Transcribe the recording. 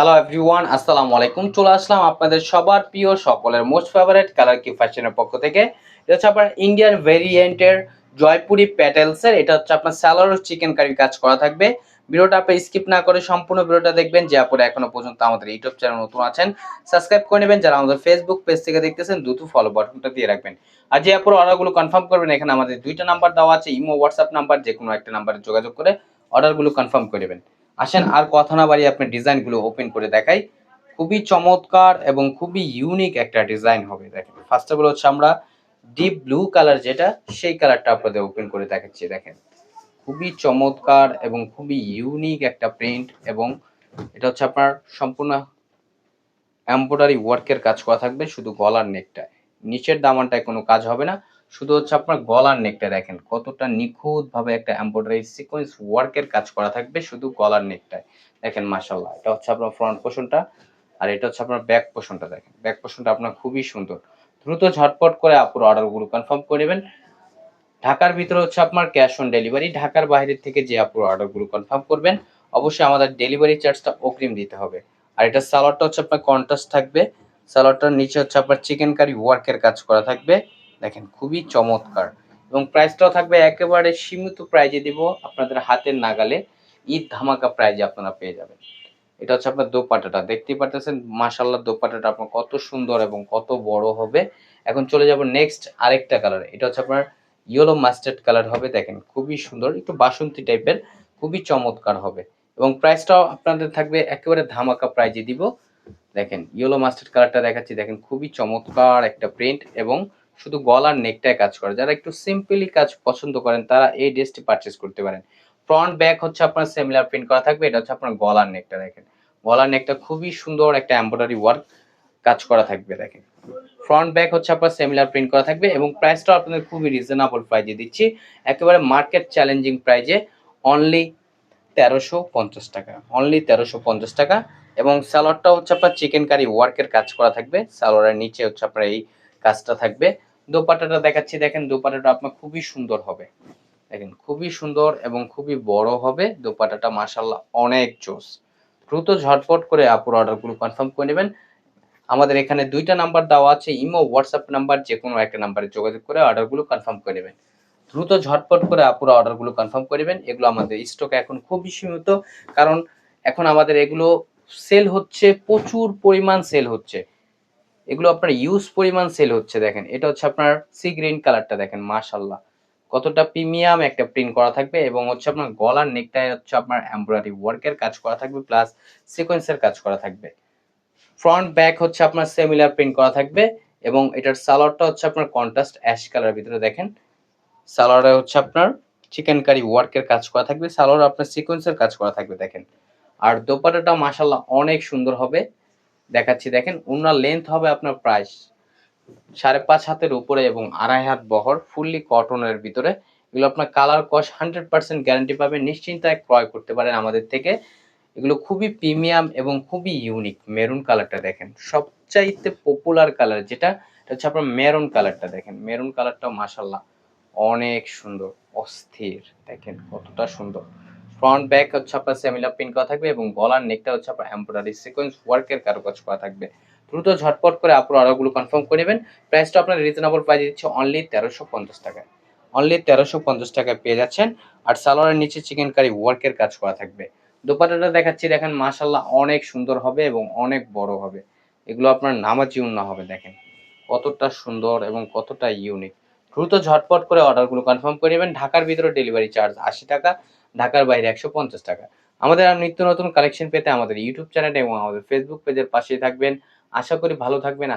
Hello everyone আসসালামু আলাইকুম। চলে আসলাম আপনাদের সবার প্রিয়, সকলের মোস্ট ফেভারিট কালার কি ফ্যাশনের পক্ষ থেকে। এটা হচ্ছে আপনার ইন্ডিয়ান ভেরিয়েন্টের জয়পুরি প্যাটেলসের এটা হচ্ছে আপনার স্যালার চিকেন কারি কাজ করা থাকবে। ভিডিওটা আপনি স্কিপ না করে সম্পূর্ণ ভিডিওটা দেখবেন। যে আপনারা এখনও পর্যন্ত আমাদের ইউটিউব চ্যানেল নতুন আছেন সাবস্ক্রাইব করে নেবেন। যারা আমাদের ফেসবুক পেজ থেকে দেখতেছেন, দ্রুত ফলো বাটনটা দিয়ে রাখবেন। আর যে আপনার অর্ডারগুলো কনফার্ম করবেন, এখানে আমাদের দুইটা নাম্বার দেওয়া আছে। ইমো হোয়াটসঅ্যাপ নাম্বার যে কোনো একটা নাম্বারে যোগাযোগ করে অর্ডারগুলো কনফার্ম করে নেবেন। আসেন, আর কথা না বাড়িয়ে আপনি ডিজাইনগুলো ওপেন করে দেখাই। খুবই চমৎকার এবং খুবই ইউনিক একটা ডিজাইন হবে, দেখেন। ফার্স্ট অফ অল হচ্ছে আমরা ডিপ ব্লু কালার যেটা, সেই কালারটা আপনাদের ওপেন করে দেখাচ্ছি, দেখেন। খুবই চমৎকার এবং খুবই ইউনিক একটা প্রিন্ট এবং এটা হচ্ছে আপনার সম্পূর্ণ এমব্রয়ডারি ওয়ার্কের কাজ করা থাকবে, শুধু গলার নেকটায় নিচের দামানটায় কোনো কাজ হবে না। শুধু হচ্ছে আপনার গলার নেকটা দেখেন, কতটা নিখুঁত ভাবে একটা এমব্রয়ডারি সিকোয়েন্স ওয়ার্কের কাজ করা থাকবে শুধু গলার নেকটায় দেখেন মাশাল্লাহ এটা হচ্ছে আপনার ফ্রন্ট পোর্শনটা আর এটা হচ্ছে আপনার ব্যাক পোর্শনটা দেখেন। ব্যাক পোর্শনটা আপনার খুবই সুন্দর। দ্রুত ঝটপট করে আপুর অর্ডারগুলো কনফার্ম করে নেবেন। ঢাকার ভিতরে হচ্ছে আপনার ক্যাশ অন ডেলিভারি ঢাকার বাইরে থেকে যে আপুর অর্ডারগুলো কনফার্ম করবেন, অবশ্যই আমাদের ডেলিভারি চার্জটা অগ্রিম দিতে হবে। আর এটা সালোয়ারটা হচ্ছে আপনার কন্ট্রাস্ট থাকবে। সালোয়ারটার নিচে হচ্ছে আপনার চিকেন কারি ওয়ার্কের কাজ করা থাকবে। দেখেন, খুবই চমৎকার। এবং প্রাইসটাও থাকবে একেবারে সীমিত প্রাইজে দিব আপনাদের হাতের নাগালে। ঈদ ধামাকা প্রাইজে আপনারা পেয়ে যাবেন। এটা হচ্ছে আপনার দোপাটাটা দেখতেই পারতেছেন মাশাল্লাহ দোপাটাটা আপনার কত সুন্দর এবং কত বড় হবে। এখন চলে যাব নেক্সট আরেকটা কালার এটা হচ্ছে আপনার ইয়েলো মাস্টার্ড কালার হবে, দেখেন, খুবই সুন্দর। একটু বাসন্তী টাইপের খুবই চমৎকার হবে। এবং প্রাইসটাও আপনাদের থাকবে একেবারে ধামাকা প্রাইজে দিব। দেখেন ইয়েলো মাস্টার্ড কালারটা দেখাচ্ছি। দেখেন, খুবই চমৎকার একটা প্রিন্ট এবং শুধু গলার নেকটায় কাজ করে। যারা একটু সিম্পলি কাজ পছন্দ করেন, তারা এই ড্রেসটি পারচেস করতে পারেন। ফ্রন্ট ব্যাক হচ্ছে আপনার সিমিলার প্রিন্ট করা থাকবে, এটা হচ্ছে আপনার গলার নেকটা দেখেন। গলার নেকটা খুবই সুন্দর একটা এমব্রয়ডারি ওয়ার্ক কাজ করা থাকবে দেখেন। ফ্রন্ট ব্যাক হচ্ছে আপনার সিমিলার প্রিন্ট করা থাকবে এবং প্রাইসটাও আপনাদের খুবই রিজনেবল প্রাইজে দিচ্ছি। একেবারে মার্কেট চ্যালেঞ্জিং প্রাইজে অনলি তেরোশো পঞ্চাশ টাকা অনলি তেরোশো পঞ্চাশ টাকা এবং স্যালোয়ারটা হচ্ছে আপনার চিকেন কারি ওয়ার্কের কাজ করা থাকবে। স্যালোয়ারের নিচে হচ্ছে আপনার এই কাজটা থাকবে। দোপাটাটা দেখাচ্ছি, দেখেন দোপাটাটা আপনার খুবই সুন্দর হবে। দেখেন, খুবই সুন্দর এবং খুবই বড় হবে দোপাটাটা মাসাল্লাহ অনেক জোস। দ্রুত ঝটপট করে আপুর অর্ডারগুলো কনফার্ম করে নেবেন। আমাদের এখানে দুইটা নাম্বার দেওয়া আছে, ইমো, হোয়াটসঅ্যাপ নাম্বার যে কোনো একটা নাম্বারে যোগাযোগ করে অর্ডারগুলো কনফার্ম করে নেবেন। দ্রুত ঝটপট করে আপুর অর্ডারগুলো কনফার্ম করে নেবেন। এগুলো আমাদের স্টক এখন খুবই সীমিত, কারণ এখন আমাদের এগুলো সেল হচ্ছে, প্রচুর পরিমাণ সেল হচ্ছে। এগুলো আপনার ইউজ পরিমাণ সেল হচ্ছে, দেখেন। এটা হচ্ছে আপনার সি গ্রিন কালারটা দেখেন মাশাল্লাহ কতটা প্রিমিয়াম একটা প্রিন্ট করা থাকবে এবং হচ্ছে আপনার গলার নেকটায় হচ্ছে আপনার এমব্রয়ডারি ওয়ার্কের কাজ করা থাকবে প্লাস সিকোয়েন্সের কাজ করা থাকবে। ফ্রন্ট ব্যাক হচ্ছে আপনার সেমিলার প্রিন্ট করা থাকবে এবং এটার সালোয়ারটা হচ্ছে আপনার কন্ট্রাস্ট অ্যাশ কালার ভিতরে, দেখেন। সালোয়ারে হচ্ছে আপনার চিকেন কারি ওয়ার্কের কাজ করা থাকবে সালোয়ার আপনার সিকোয়েন্সের কাজ করা থাকবে, দেখেন। আর দোপাটাটা মাশাল্লাহ অনেক সুন্দর হবে। দেখাচ্ছি, দেখেন ওনার লেন্থ হবে আপনার প্রাইস সাড়ে পাঁচ হাতের উপরে এবং আড়াই হাত বহর ফুললি কটনের ভিতরে। এগুলো আপনার কালার কস হান্ড্রেড পার্সেন্ট গ্যারান্টি পাবেন নিশ্চিন্তায় ক্রয় করতে পারেন আমাদের থেকে। এগুলো খুবই প্রিমিয়াম এবং খুবই ইউনিক মেরুন কালারটা দেখেন। সবচাইতে পপুলার কালার যেটা হচ্ছে আপনার মেরুন কালারটা দেখেন। মেরুন কালারটাও মাসাল্লাহ অনেক সুন্দর, অস্থির, দেখেন কতটা সুন্দর। ফ্রন্ট ব্যাক হচ্ছে আপনার সেমিলা পিন করা থাকবে এবং গলার নেকটা হচ্ছে আপনার এমব্রয়ডারি সিকোয়েন্স ওয়ার্কের কারুকাজ করা থাকবে। দ্রুত ঝটপট করে আপুর অর্ডারগুলো কনফার্ম করে নেবেন। প্রাইসটা আপনার রিজনেবল প্রাইস দিচ্ছে অনলি তেরোশো পঞ্চাশ টাকায়। অনলি তেরোশো পঞ্চাশ টাকায় পেয়ে যাচ্ছেন। আর সালোয়ারের নিচে চিকেন কারি ওয়ার্কের কাজ করা থাকবে। দোপাটাটা দেখাচ্ছি, দেখেন মাশাল্লাহ অনেক সুন্দর হবে এবং অনেক বড় হবে। এগুলো আপনার নামাজি উন্না হবে, দেখেন। কতটা সুন্দর এবং কতটা ইউনিক দ্রুত ঝটপট করে অর্ডারগুলো কনফার্ম করে নেবেন। ঢাকার ভিতরে ডেলিভারি চার্জ আশি টাকা, ঢাকার বাইরে একশো পঞ্চাশ টাকা। আমাদের আর নিত্য নতুন কালেকশন পেতে আমাদের ইউটিউব চ্যানেল এবং আমাদের ফেসবুক পেজের পাশেই থাকবেন। আশা করি ভালো থাকবেন।